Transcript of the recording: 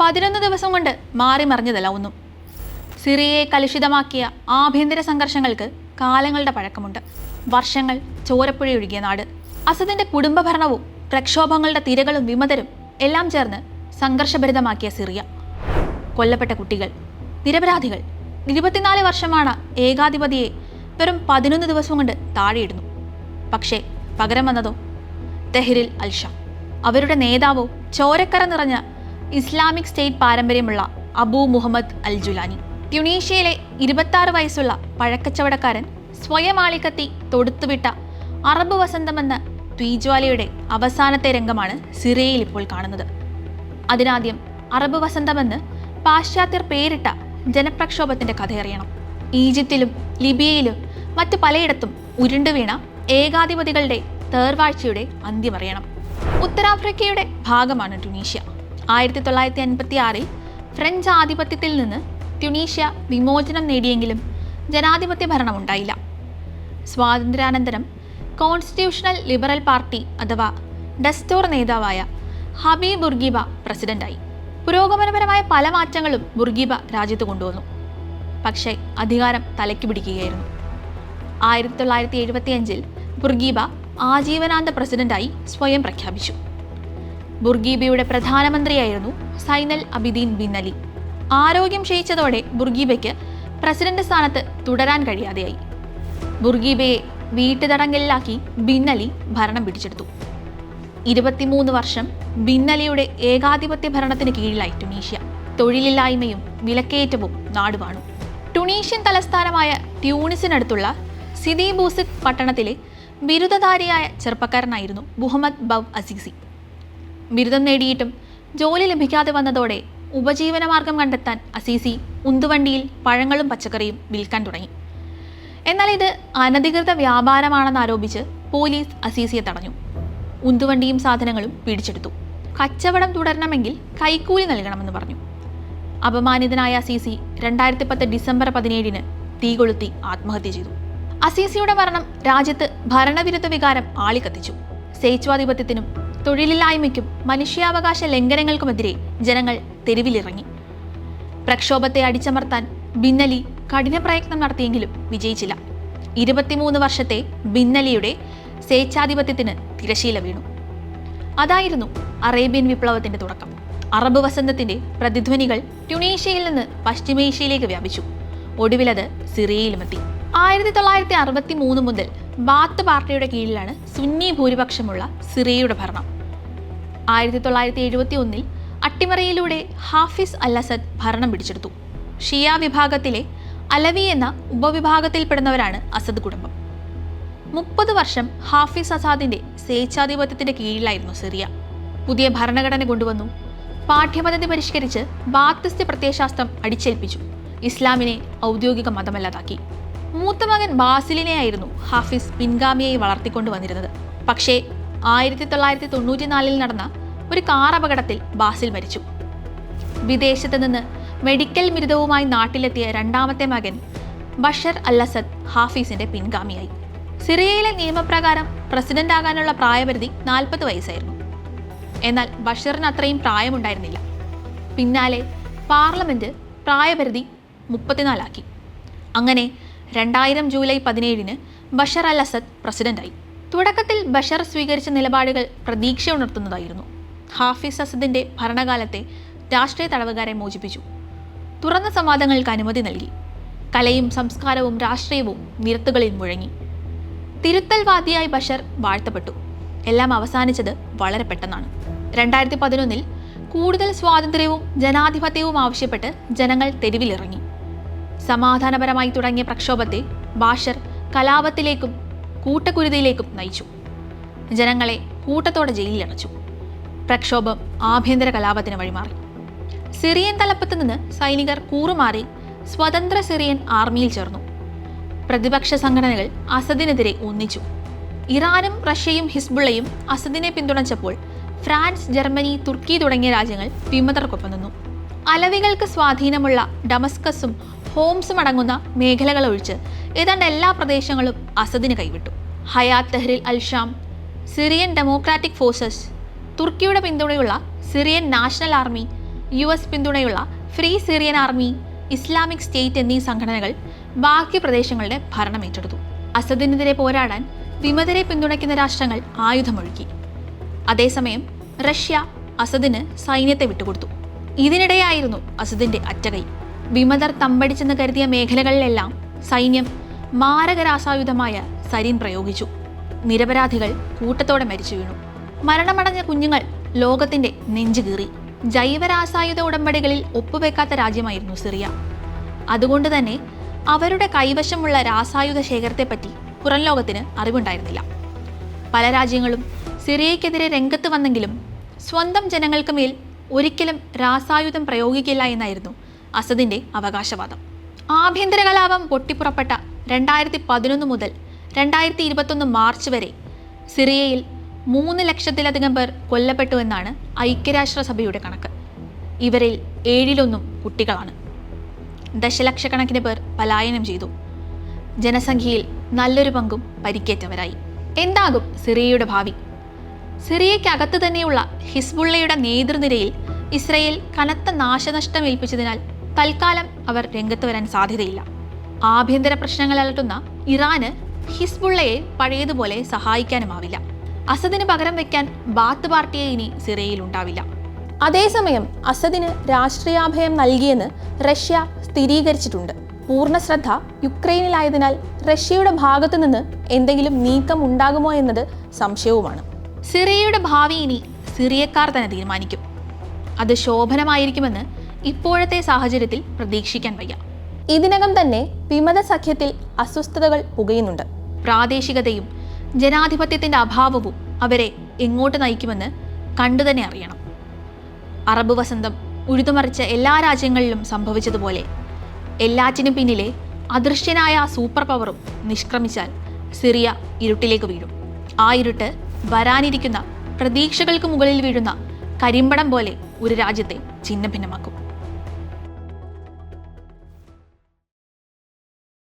പതിനൊന്ന് ദിവസം കൊണ്ട് മാറി മറിഞ്ഞതല്ല ഒന്നും. സിറിയയെ കലുഷിതമാക്കിയ ആഭ്യന്തര സംഘർഷങ്ങൾക്ക് കാലങ്ങളുടെ പഴക്കമുണ്ട്. വർഷങ്ങൾ ചോരപ്പുഴയൊഴുകിയ നാട്. അസദിന്റെ കുടുംബഭരണവും പ്രക്ഷോഭങ്ങളുടെ തിരകളും വിമതരും എല്ലാം ചേർന്ന് സംഘർഷഭരിതമാക്കിയ സിറിയ. കൊല്ലപ്പെട്ട കുട്ടികൾ നിരപരാധികൾ. ഇരുപത്തിനാല് വർഷമാണ് ഏകാധിപതിയെ വെറും പതിനൊന്ന് ദിവസം കൊണ്ട് താഴെയിടുന്നു. പക്ഷേ പകരം വന്നതോ? തെഹ്രിൽ അൽഷ അവരുടെ നേതാവോ ചോരക്കര നിറഞ്ഞ ഇസ്ലാമിക് സ്റ്റേറ്റ് പാരമ്പര്യമുള്ള അബൂ മുഹമ്മദ് അൽ ജുലാനി ട്യുണീഷ്യയിലെ ഇരുപത്തി വയസ്സുള്ള പഴക്കച്ചവടക്കാരൻ സ്വയം ആളിക്കത്തി തൊടുത്തുവിട്ട അറബ് വസന്തമെന്ന ത്വീജ്വാലയുടെ അവസാനത്തെ രംഗമാണ് സിറിയയിൽ ഇപ്പോൾ കാണുന്നത്. അതിനാദ്യം അറബ് വസന്തമെന്ന് പാശ്ചാത്യർ പേരിട്ട ജനപ്രക്ഷോഭത്തിന്റെ കഥയറിയണം. ഈജിപ്തിലും ലിബിയയിലും മറ്റ് പലയിടത്തും ഉരുണ്ടുവീണ ഏകാധിപതികളുടെ തേർവാഴ്ചയുടെ അന്ത്യമറിയണം ഉത്തരാഫ്രിക്കയുടെ ഭാഗമാണ് ട്യുണീഷ്യ. ആയിരത്തി തൊള്ളായിരത്തി അൻപത്തി ആറിൽ ഫ്രഞ്ച് ആധിപത്യത്തിൽ നിന്ന് ട്യുണീഷ്യ വിമോചനം നേടിയെങ്കിലും ജനാധിപത്യ ഭരണമുണ്ടായില്ല. സ്വാതന്ത്ര്യാനന്തരം കോൺസ്റ്റിറ്റ്യൂഷണൽ ലിബറൽ പാർട്ടി അഥവാ ഡസ്റ്റോർ നേതാവായ ഹബീബ് ബുർഗീബ പ്രസിഡന്റായി. പുരോഗമനപരമായ പല മാറ്റങ്ങളും ബുർഗീബ രാജ്യത്ത് കൊണ്ടുവന്നു. പക്ഷേ അധികാരം തലയ്ക്ക് പിടിക്കുകയായിരുന്നു. ആയിരത്തി തൊള്ളായിരത്തി എഴുപത്തി അഞ്ചിൽ ബുർഗീബ ആജീവനാന്ത പ്രസിഡന്റായി സ്വയം പ്രഖ്യാപിച്ചു. ബുർഗീബയുടെ പ്രധാനമന്ത്രിയായിരുന്നു Zine el Abidine Ben Ali. ആരോഗ്യം ക്ഷയിച്ചതോടെ ബുർഗീബയ്ക്ക് പ്രസിഡന്റ് സ്ഥാനത്ത് തുടരാൻ കഴിയാതെയായി. ബുർഗീബയെ വീട്ടുതടങ്കലിലാക്കി ബിന്നലി ഭരണം പിടിച്ചെടുത്തു. ഇരുപത്തിമൂന്ന് വർഷം ബിന്നലിയുടെ ഏകാധിപത്യ ഭരണത്തിന് കീഴിലായി ടുണീഷ്യ. തൊഴിലില്ലായ്മയും വിലക്കയറ്റവും നാടുവാണു ടുണീഷ്യൻ തലസ്ഥാനമായ ട്യൂണിസിനടുത്തുള്ള സിദി ബൂസിക് പട്ടണത്തിലെ ബിരുദധാരിയായ ചെറുപ്പക്കാരനായിരുന്നു മുഹമ്മദ് ബവ് അസീസി. ബിരുദം നേടിയിട്ടും ജോലി ലഭിക്കാതെ വന്നതോടെ ഉപജീവനമാർഗം കണ്ടെത്താൻ അസീസി ഉന്തുവണ്ടിയിൽ പഴങ്ങളും പച്ചക്കറിയും വിൽക്കാൻ തുടങ്ങി. എന്നാൽ ഇത് അനധികൃത വ്യാപാരമാണെന്ന് ആരോപിച്ച് പോലീസ് അസീസിയെ തടഞ്ഞു. ഉന്തുവണ്ടിയും സാധനങ്ങളും പിടിച്ചെടുത്തു. കച്ചവടം തുടരണമെങ്കിൽ കൈക്കൂലി നൽകണമെന്ന് പറഞ്ഞു. അപമാനിതനായ അസീസി രണ്ടായിരത്തി പത്ത് ഡിസംബർ പതിനേഴിന് തീ കൊളുത്തി ആത്മഹത്യ ചെയ്തു. അസീസിയുടെ മരണം രാജ്യത്ത് ഭരണവിരുദ്ധ വികാരം ആളിക്കത്തിച്ചു. സ്വേച്ഛാധിപത്യത്തിനും തൊഴിലില്ലായ്മയ്ക്കും മനുഷ്യാവകാശ ലംഘനങ്ങൾക്കുമെതിരെ ജനങ്ങൾ തെരുവിലിറങ്ങി. പ്രക്ഷോഭത്തെ അടിച്ചമർത്താൻ ബിന്നലി കഠിന പ്രയത്നം നടത്തിയെങ്കിലും വിജയിച്ചില്ല. ഇരുപത്തിമൂന്ന് വർഷത്തെ ബിന്നലിയുടെ സ്വേച്ഛാധിപത്യത്തിന് തിരശീല വീണു. അതായിരുന്നു അറേബ്യൻ വിപ്ലവത്തിന്റെ തുടക്കം. അറബ് വസന്തത്തിന്റെ പ്രതിധ്വനികൾ ട്യുണീഷ്യയിൽ നിന്ന് പശ്ചിമേഷ്യയിലേക്ക് വ്യാപിച്ചു. ഒടുവിലത് സിറിയയിലുമെത്തി. ആയിരത്തി തൊള്ളായിരത്തി അറുപത്തി മൂന്ന് മുതൽ ബാത്ത് പാർട്ടിയുടെ കീഴിലാണ് സുന്നി ഭൂരിപക്ഷമുള്ള സിറിയയുടെ ഭരണം. ആയിരത്തി തൊള്ളായിരത്തി എഴുപത്തി ഒന്നിൽ അട്ടിമറയിലൂടെ ഹാഫിസ് അൽ അസദ് ഭരണം പിടിച്ചെടുത്തു. ഷിയ വിഭാഗത്തിലെ അലവി എന്ന ഉപവിഭാഗത്തിൽപ്പെടുന്നവരാണ് അസദ് കുടുംബം. മുപ്പത് വർഷം ഹാഫിസ് അസാദിന്റെ സ്വേച്ഛാധിപത്യത്തിന്റെ കീഴിലായിരുന്നു സിറിയ. പുതിയ ഭരണഘടന കൊണ്ടുവന്നു. പാഠ്യപദ്ധതി പരിഷ്കരിച്ച് ബാത്തിസ്റ്റ് പ്രത്യയശാസ്ത്രം അടിച്ചേൽപ്പിച്ചു. ഇസ്ലാമിനെ ഔദ്യോഗിക മതമല്ലാതാക്കി. മൂത്ത മകൻ ബാസിലിനെയായിരുന്നു ഹാഫിസ് പിൻഗാമിയായി വളർത്തിക്കൊണ്ടു വന്നിരുന്നത്. പക്ഷേ ആയിരത്തി തൊള്ളായിരത്തി തൊണ്ണൂറ്റിനാലിൽ നടന്ന ഒരു കാർ അപകടത്തിൽ ബാസിൽ മരിച്ചു. വിദേശത്ത് നിന്ന് മെഡിക്കൽ ബിരുദവുമായി നാട്ടിലെത്തിയ രണ്ടാമത്തെ മകൻ ബഷർ അൽ അസദ് ഹാഫീസിന്റെ പിൻഗാമിയായി. സിറിയയിലെ നിയമപ്രകാരം പ്രസിഡന്റ് ആകാനുള്ള പ്രായപരിധി നാൽപ്പത് വയസ്സായിരുന്നു. എന്നാൽ ബഷറിന് അത്രയും പ്രായമുണ്ടായിരുന്നില്ല. പിന്നാലെ പാർലമെന്റ് പ്രായപരിധി മുപ്പത്തിനാലാക്കി. അങ്ങനെ രണ്ടായിരം ജൂലൈ പതിനേഴിന് ബഷർ അൽ അസദ് പ്രസിഡന്റായി. തുടക്കത്തിൽ ബഷർ സ്വീകരിച്ച നിലപാടുകൾ പ്രതീക്ഷ ഉണർത്തുന്നതായിരുന്നു ഹാഫിസ് അസദിന്റെ ഭരണകാലത്തെ രാഷ്ട്രീയ തടവുകാരെ മോചിപ്പിച്ചു. തുറന്ന സംവാദങ്ങൾക്ക് അനുമതി നൽകി. കലയും സംസ്കാരവും രാഷ്ട്രീയവും നിരത്തുകളിൽ മുഴങ്ങി. തിരുത്തൽവാദിയായി ബഷർ വാഴ്ത്തപ്പെട്ടു. എല്ലാം അവസാനിച്ചത് വളരെ പെട്ടെന്നാണ്. രണ്ടായിരത്തി പതിനൊന്നിൽ കൂടുതൽ സ്വാതന്ത്ര്യവും ജനാധിപത്യവും ആവശ്യപ്പെട്ട് ജനങ്ങൾ തെരുവിലിറങ്ങി. സമാധാനപരമായി തുടങ്ങിയ പ്രക്ഷോഭത്തെ ബാഷർ കലാപത്തിലേക്കും കൂട്ടക്കുരുതിയിലേക്കും നയിച്ചു. ജനങ്ങളെ കൂട്ടത്തോടെ ജയിലിലടച്ചു. പ്രക്ഷോഭം ആഭ്യന്തര കലാപത്തിന് വഴിമാറി. സിറിയൻ തലപ്പത്ത് നിന്ന് സൈനികർ കൂറുമാറി സ്വതന്ത്ര സിറിയൻ ആർമിയിൽ ചേർന്നു. പ്രതിപക്ഷ സംഘടനകൾ അസദിനെതിരെ ഒന്നിച്ചു. ഇറാനും റഷ്യയും ഹിസ്ബുള്ളയും അസദിനെ പിന്തുണച്ചപ്പോൾ ഫ്രാൻസ് ജർമ്മനി തുർക്കി തുടങ്ങിയ രാജ്യങ്ങൾ വിമതർക്കൊപ്പം നിന്നു. അലവികൾക്ക് സ്വാധീനമുള്ള ഡമസ്കസും ഹോംസും അടങ്ങുന്ന മേഖലകൾ ഒഴിച്ച് ഏതാണ്ട് എല്ലാ പ്രദേശങ്ങളും അസദിന് കൈവിട്ടു. Hayat Tahrir al Sham Syrian Democratic Forces തുർക്കിയുടെ പിന്തുണയുള്ള Syrian National Army U S പിന്തുണയുള്ള free Syrian Army Islamic State എന്നീ സംഘടനകൾ ബാക്കി പ്രദേശങ്ങളുടെ ഭരണം ഏറ്റെടുത്തു. അസദിനെതിരെ പോരാടാൻ വിമതരെ പിന്തുണയ്ക്കുന്ന രാഷ്ട്രങ്ങൾ ആയുധമൊഴുക്കി. അതേസമയം റഷ്യ അസദിന് സൈന്യത്തെ വിട്ടുകൊടുത്തു. ഇതിനിടെയായിരുന്നു അസദിന്റെ അറ്റകൈ. വിമതർ തമ്പടിച്ചെന്ന് കരുതിയ മേഖലകളിലെല്ലാം സൈന്യം മാരകരാസായുധമായ സരീൻ പ്രയോഗിച്ചു. നിരപരാധികൾ കൂട്ടത്തോടെ മരിച്ചു വീണു. മരണമടഞ്ഞ കുഞ്ഞുങ്ങൾ ലോകത്തിന്റെ നെഞ്ചു കീറി. ജൈവരാസായുധ ഉടമ്പടികളിൽ ഒപ്പുവെക്കാത്ത രാജ്യമായിരുന്നു സിറിയ. അതുകൊണ്ട് തന്നെ അവരുടെ കൈവശമുള്ള രാസായുധ ശേഖരത്തെപ്പറ്റി പുറം ലോകത്തിന് അറിവുണ്ടായിരുന്നില്ല. പല രാജ്യങ്ങളും സിറിയയ്ക്കെതിരെ രംഗത്ത് വന്നെങ്കിലും സ്വന്തം ജനങ്ങൾക്ക് മേൽ ഒരിക്കലും രാസായുധം പ്രയോഗിക്കില്ല എന്നായിരുന്നു അസദിന്റെ അവകാശവാദം. ആഭ്യന്തര കലാപം പൊട്ടിപ്പുറപ്പെട്ട രണ്ടായിരത്തി പതിനൊന്ന് മുതൽ രണ്ടായിരത്തി ഇരുപത്തൊന്ന് മാർച്ച് വരെ സിറിയയിൽ മൂന്ന് ലക്ഷത്തിലധികം പേർ കൊല്ലപ്പെട്ടു എന്നാണ് ഐക്യരാഷ്ട്രസഭയുടെ കണക്ക്. ഇവരിൽ ഏഴിലൊന്നും കുട്ടികളാണ്. ദശലക്ഷക്കണക്കിന് പേർ പലായനം ചെയ്തു. ജനസംഖ്യയിൽ നല്ലൊരു പങ്കും പരിക്കേറ്റവരായി. എന്താകും സിറിയയുടെ ഭാവി? സിറിയയ്ക്കകത്ത് തന്നെയുള്ള ഹിസ്ബുള്ളയുടെ നേതൃനിരയിൽ ഇസ്രയേൽ കനത്ത നാശനഷ്ടം ഏൽപ്പിച്ചതിനാൽ തൽക്കാലം അവർ രംഗത്ത് വരാൻ സാധ്യതയില്ല. ആഭ്യന്തര പ്രശ്നങ്ങൾ അലട്ടുന്ന ഇറാന് ഹിസ്ബുള്ളയെ പഴയതുപോലെ സഹായിക്കാനുമാവില്ല. അസദിന് പകരം വെക്കാൻ ബാത്ത് പാർട്ടിയെ ഇനി സിറിയയിൽ ഉണ്ടാവില്ല അതേസമയം അസദിന് രാഷ്ട്രീയാഭയം നൽകിയെന്ന് റഷ്യ സ്ഥിരീകരിച്ചിട്ടുണ്ട്. പൂർണ ശ്രദ്ധ യുക്രൈനിലായതിനാൽ റഷ്യയുടെ ഭാഗത്തു നിന്ന് എന്തെങ്കിലും നീക്കം ഉണ്ടാകുമോ എന്നത് സംശയവുമാണ്. സിറിയയുടെ ഭാവി ഇനി സിറിയക്കാർ തന്നെ തീരുമാനിക്കും. അത് ശോഭനമായിരിക്കുമെന്ന് ഇപ്പോഴത്തെ സാഹചര്യത്തിൽ പ്രതീക്ഷിക്കാൻ വയ്യ. ഇതിനകം തന്നെ വിമത സഖ്യത്തിൽ അസ്വസ്ഥതകൾ പുകയുന്നുണ്ട്. പ്രാദേശികതയും ജനാധിപത്യത്തിന്റെ അഭാവവും അവരെ എങ്ങോട്ട് നയിക്കുമെന്ന് കണ്ടു തന്നെ അറിയണം. അറബ് വസന്തം ഉഴുതുമറിച്ച എല്ലാ രാജ്യങ്ങളിലും സംഭവിച്ചതുപോലെ എല്ലാറ്റിനും പിന്നിലെ അദൃശ്യനായ സൂപ്പർ പവറും നിഷ്ക്രമിച്ചാൽ സിറിയ ഇരുട്ടിലേക്ക് വീഴും. ആ ഇരുട്ട് വരാനിരിക്കുന്ന പ്രതീക്ഷകൾക്ക് മുകളിൽ വീഴുന്ന കരിമ്പടം പോലെ ഒരു രാജ്യത്തെ ഛിന്നഭിന്നമാക്കും.